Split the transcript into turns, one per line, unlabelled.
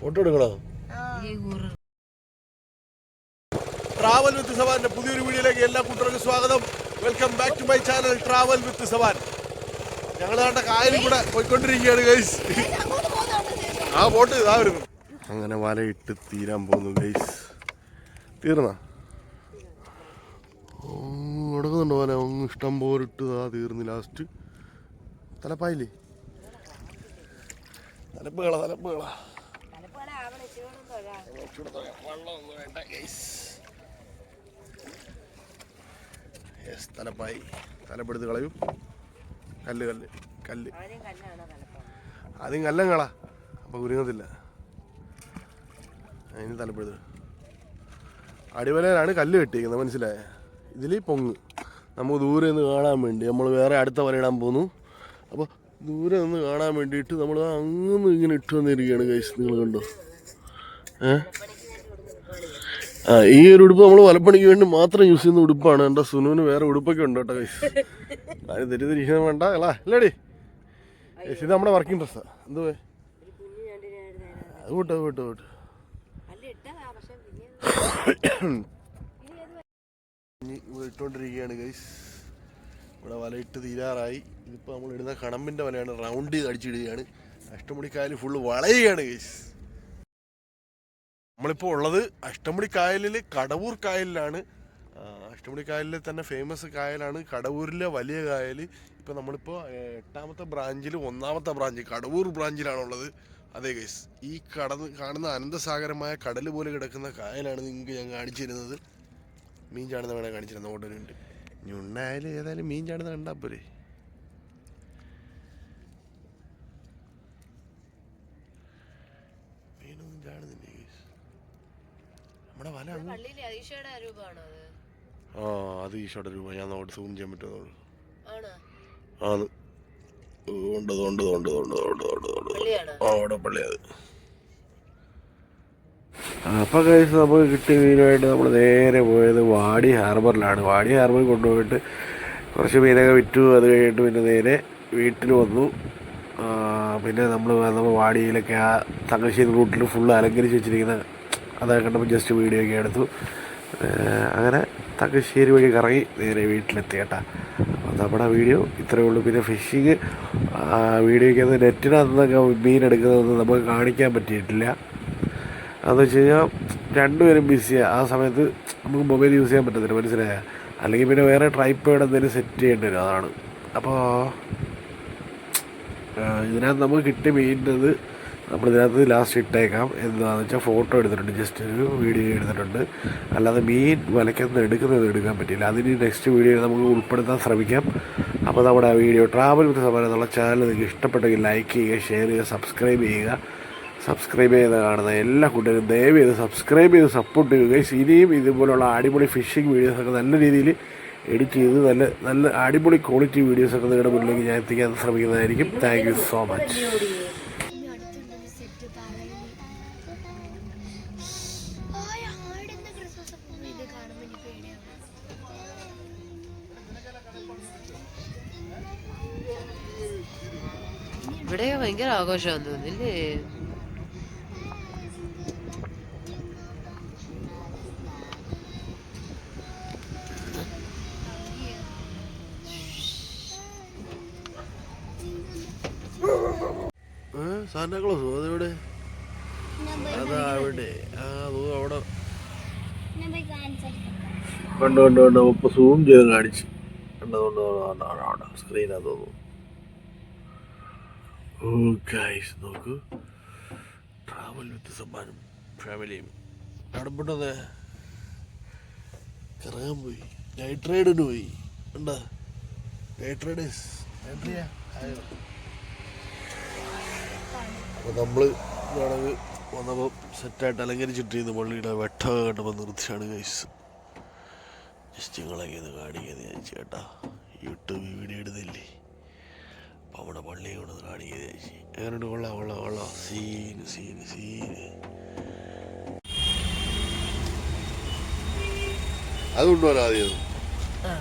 Photo എടുക്കണോ? Travel with സവാന്റെ പുതിയൊരു വീഡിയോയിലേക്ക് എല്ലാ കൂട്ടർക്കും സ്വാഗതം. Welcome back to my channel travel with Savan ഞങ്ങൾ കണ്ട കായലിൽ കൂടെ പോയിക്കൊണ്ടിരിക്കുകയാണ് ഗൈസ് ആ ബോട്ട് ഇതാ വരുന്നു. അങ്ങനെ വലയിട്ട് തീരാൻ പോകുന്നു ഗൈസ് തീർന്ന? കൊടുക്കുന്നുണ്ടോ വല ഒന്ന് ഇഷ്ടം പോലെ ഇട്ട് ആ തീർന്നു ലാസ്റ്റ് തലപ്പായില്ലേ? തലപ്പുകള തലപ്പുകള. വേണ്ട തലപ്പായി. തലപ്പെടുത്ത് കളയും. കല്ല് കല്ല് കല്ല്. ആദ്യം കല്ലങ്ങളാ. അപ്പോൾ കുരുങ്ങത്തില്ല. അതിന് തലപ്പെടുത്ത് അടിവലയിലാണ് കല്ല് കെട്ടിയിരിക്കുന്നത് മനസ്സിലായ? ഇതിൽ പൊങ്ങ്. നമുക്ക് ദൂരെ നിന്ന് കാണാൻ വേണ്ടി നമ്മൾ വേറെ അടുത്ത വലയിടാൻ പോന്നു. അപ്പോൾ ദൂരെ നിന്ന് കാണാൻ വേണ്ടിയിട്ട് നമ്മൾ അങ്ങനെ ഇങ്ങനെ ഇട്ട് വന്നിരിക്കുകയാണ് കൈസ് നിങ്ങൾ കണ്ടോ? ഏ? ആ ഈ ഒരു ഉടുപ്പ് നമ്മൾ വലപ്പണിക്ക് വേണ്ടി മാത്രം യൂസ് ചെയ്യുന്ന ഉടുപ്പാണ്. എന്റെ സുനുവിന് വേറെ ഉടുപ്പൊക്കെ ഉണ്ട് കേട്ടോ കൈസ് ആരും തെറ്റിദ്ധരിക്കാൻ വേണ്ട. അല്ല അല്ലേടി കേസ് ഇത് നമ്മുടെ വർക്കിംഗ് ഡ്രസ്സാണ് എന്തുവേ അത് വിട്ടോ വിട്ടോ വിട്ടോ. ഇവിടെ ഇട്ടുകൊണ്ടിരിക്കുകയാണ് ഗൈസ് ഇവിടെ വലയിട്ട് തീരാറായി. ഇതിപ്പോൾ നമ്മൾ ഇടുന്ന കണമ്പിന്റെ വലയാണ് റൗണ്ട് ചെയ്ത് അടിച്ചിടുകയാണ്. അഷ്ടമുടിക്കായൽ ഫുള്ള് വളയുകയാണ് കേസ് നമ്മളിപ്പോൾ ഉള്ളത് അഷ്ടമുടി കായലിൽ കടവൂർ കായലിലാണ്. അഷ്ടമുടി കായലിലെ തന്നെ ഫേമസ് കായലാണ്. കടവൂരിലെ വലിയ കായൽ. ഇപ്പോൾ നമ്മളിപ്പോൾ എട്ടാമത്തെ ബ്രാഞ്ചിൽ ഒന്നാമത്തെ ബ്രാഞ്ച് കടവൂർ ബ്രാഞ്ചിലാണുള്ളത് അതേ കേസ് ഈ കട കാണുന്ന അനന്തസാഗരമായ കടൽ പോലെ കിടക്കുന്ന കായലാണ് നിങ്ങൾക്ക് ഞാൻ കാണിച്ചിരുന്നത്. മീൻ ചാടുന്ന വേണേൽ കാണിച്ചിരുന്ന? ഓട്ടനുണ്ട് ഞുണ്ണായാലും ഏതായാലും മീൻ ചാടുന്ന കണ്ടാ പോരെ. മീനൊന്നും ചാടുന്നില്ലേ. നമ്മുടെ വല ആ അത് ഈശോയുടെ രൂപം. ഞാൻ നോട്ട് സൂം ചെയ്യാൻ പറ്റുന്നുള്ളൂ
ആണോ?
ഉണ്ട് ഉണ്ട് ഉണ്ട് ഉണ്ട് ഉണ്ട് ഉണ്ട് ഉണ്ട് അവിടെ പള്ളി അത്. അപ്പോൾ കഴിച്ച് നമുക്ക് കിട്ടിയ മീനുമായിട്ട് നമ്മൾ നേരെ പോയത് വാടി ഹാർബറിലാണ്. വാടി ഹാർബറിൽ കൊണ്ടുപോയിട്ട് കുറച്ച് മീനൊക്കെ വിറ്റു. അത് കഴിഞ്ഞിട്ട് പിന്നെ നേരെ വീട്ടിൽ വന്നു. പിന്നെ നമ്മൾ നമ്മൾ വാടിയിലൊക്കെ ആ തങ്കശ്ശേരി റൂട്ടിൽ ഫുള്ള് അലങ്കരിച്ച് വെച്ചിരിക്കുന്ന അതൊക്കെ കണ്ടപ്പോൾ ജസ്റ്റ് വീഡിയോ ഒക്കെ എടുത്തു. അങ്ങനെ തങ്കശ്ശേരി വഴി കറങ്ങി നേരെ വീട്ടിലെത്തി കേട്ടാ. നമ്മുടെ വീഡിയോ ഇത്രയേ ഉള്ളൂ. പിന്നെ ഫിഷിങ് വീഡിയോയ്ക്ക് അത് നിന്നൊക്കെ മീൻ എടുക്കുന്നതൊന്നും നമുക്ക് കാണിക്കാൻ പറ്റിയിട്ടില്ല. അതെന്ന് വെച്ച് കഴിഞ്ഞാൽ രണ്ടുപേരും ബിസിയാണ് ആ സമയത്ത് നമുക്ക് മൊബൈൽ യൂസ് ചെയ്യാൻ പറ്റത്തില്ല മനസ്സിലായ? അല്ലെങ്കിൽ പിന്നെ വേറെ ട്രൈപ്പേഡ് എന്തെങ്കിലും സെറ്റ് ചെയ്യേണ്ടി വരും അതാണ്. അപ്പോൾ ഇതിനകത്ത് നമുക്ക് കിട്ടി മെയിന്റത് നമ്മൾ ഇതിനകത്ത് ലാസ്റ്റ് ഇട്ടേക്കാം. എന്താണെന്ന് വെച്ചാൽ ഫോട്ടോ എടുത്തിട്ടുണ്ട് ജസ്റ്റ് ഒരു വീഡിയോ എടുത്തിട്ടുണ്ട്. അല്ലാതെ മീൻ വലയ്ക്കുന്ന എടുക്കുന്നത് എടുക്കാൻ പറ്റില്ല അതിന് നെക്സ്റ്റ് വീഡിയോ നമുക്ക് ഉൾപ്പെടുത്താൻ ശ്രമിക്കാം. അപ്പോൾ നമ്മുടെ വീഡിയോ ട്രാവൽ വിത്ത് സമാനം എന്നുള്ള ചാനൽ നിങ്ങൾക്ക് ഇഷ്ടപ്പെട്ടെങ്കിൽ ലൈക്ക് ചെയ്യുക ഷെയർ ചെയ്യുക സബ്സ്ക്രൈബ് ചെയ്യുക. സബ്സ്ക്രൈബ് ചെയ്ത് കാണുന്ന എല്ലാ കൂട്ടുകാരും ദയവ് ചെയ്ത് സബ്സ്ക്രൈബ് ചെയ്ത് സപ്പോർട്ട് ചെയ്യുക guys. ഇനിയും ഇതുപോലുള്ള അടിപൊളി ഫിഷിംഗ് വീഡിയോസൊക്കെ നല്ല രീതിയിൽ എഡിറ്റ് ചെയ്ത് നല്ല നല്ല അടിപൊളി ക്വാളിറ്റി വീഡിയോസൊക്കെ നിങ്ങളുടെ മുന്നിലേക്ക് ഞാൻ എത്തിക്കാൻ ശ്രമിക്കുന്നതായിരിക്കും. താങ്ക് യു സോ മച്ച്
ഇവിടെ ഭയങ്കര സെറ്റ് പറയുന്നു
സാന്റാക്ലോസോ അതെവിടെ അതാ അവിടെ. ആ അതോ അവിടെ. കണ്ടു കണ്ടു കണ്ടു. ഇപ്പോൾ സൂം ചെയ്ത് കാണിച്ച്. കണ്ടതുകൊണ്ട് അവിടെ സ്ക്രീനാ തോന്നുന്നു ഓ ഗൈസ് നോക്കൂ. ട്രാവൽ വിത്ത് സമ്മാനം. ഫാമിലിയും അവിടെ പെട്ടെന്ന്? കറങ്ങാൻ പോയി. നൈറ്റ് റൈഡിന് പോയി. എന്താ നൈറ്റ് റൈഡേഴ്സ് അപ്പോൾ നമ്മൾ വേണമെങ്കിൽ വന്നപ്പോൾ സെറ്റായിട്ട് അലങ്കരിച്ചിട്ടിരുന്ന പള്ളിയുടെ വെട്ടമൊക്കെ കണ്ടപ്പോൾ നിർത്തിയാണ് ഗൈസ് ജസ്റ്റ് നിങ്ങളൊക്കെ ഇത് കാണിക്കുന്നത് ഞാൻ ചേട്ടാ യൂട്യൂബ് വീഡിയോ ഇടുന്നില്ലേ? അപ്പോൾ അവിടെ പള്ളി കൊണ്ട് കാണിക്കുന്നത് ചേച്ചി എങ്ങനെയുണ്ട്? കൊള്ളാം കൊള്ളാം കൊള്ളാം. സീന് സീന് സീന് അത് കൊണ്ടുപോകാൻ ആദ്യം
ആ.